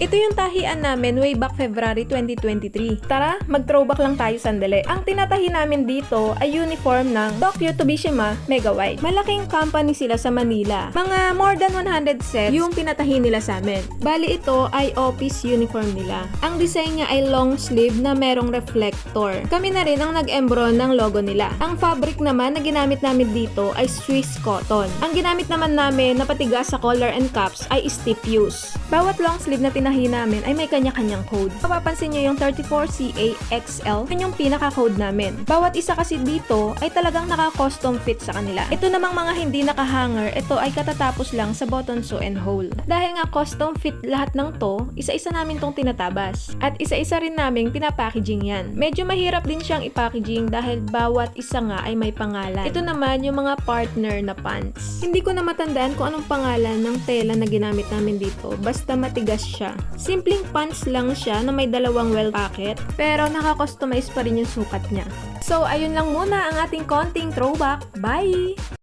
Ito yung tahian namin way back February 2023. Tara, mag-throwback lang tayo sandali. Ang tinatahi namin dito ay uniform ng Tokyo Tobishima Mega White. Malaking company sila sa Manila. Mga more than 100 sets yung pinatahi nila sa amin. Bali ito ay office uniform nila. Ang design niya ay long sleeve na merong reflector. Kami na rin ang nag-embro ng logo nila. Ang fabric naman na ginamit namin dito ay Swiss cotton. Ang ginamit naman namin na patigas sa collar and cups ay stiff fuse. Bawat long sleeve na tinahi namin ay may kanya-kanyang code. Mapapansin nyo yung 34CA-XL, yun yung pinaka-code namin. Bawat isa kasi dito ay talagang naka-custom fit sa kanila. Ito namang mga hindi naka-hanger, ito ay katatapos lang sa button sew and hole. Dahil nga custom fit lahat ng to, isa-isa namin tong tinatabas. At isa-isa rin namin pinapackaging yan. Medyo mahirap din siyang ipackaging dahil bawat isa nga ay may pangalan. Ito naman yung mga partner na pants. Hindi ko na matandaan kung anong pangalan ng tela na ginamit namin dito. Basta matigas siya. Simpleng pants lang siya na may dalawang well pocket, pero naka-customize pa rin yung sukat niya. So, ayun lang muna ang ating konting throwback. Bye!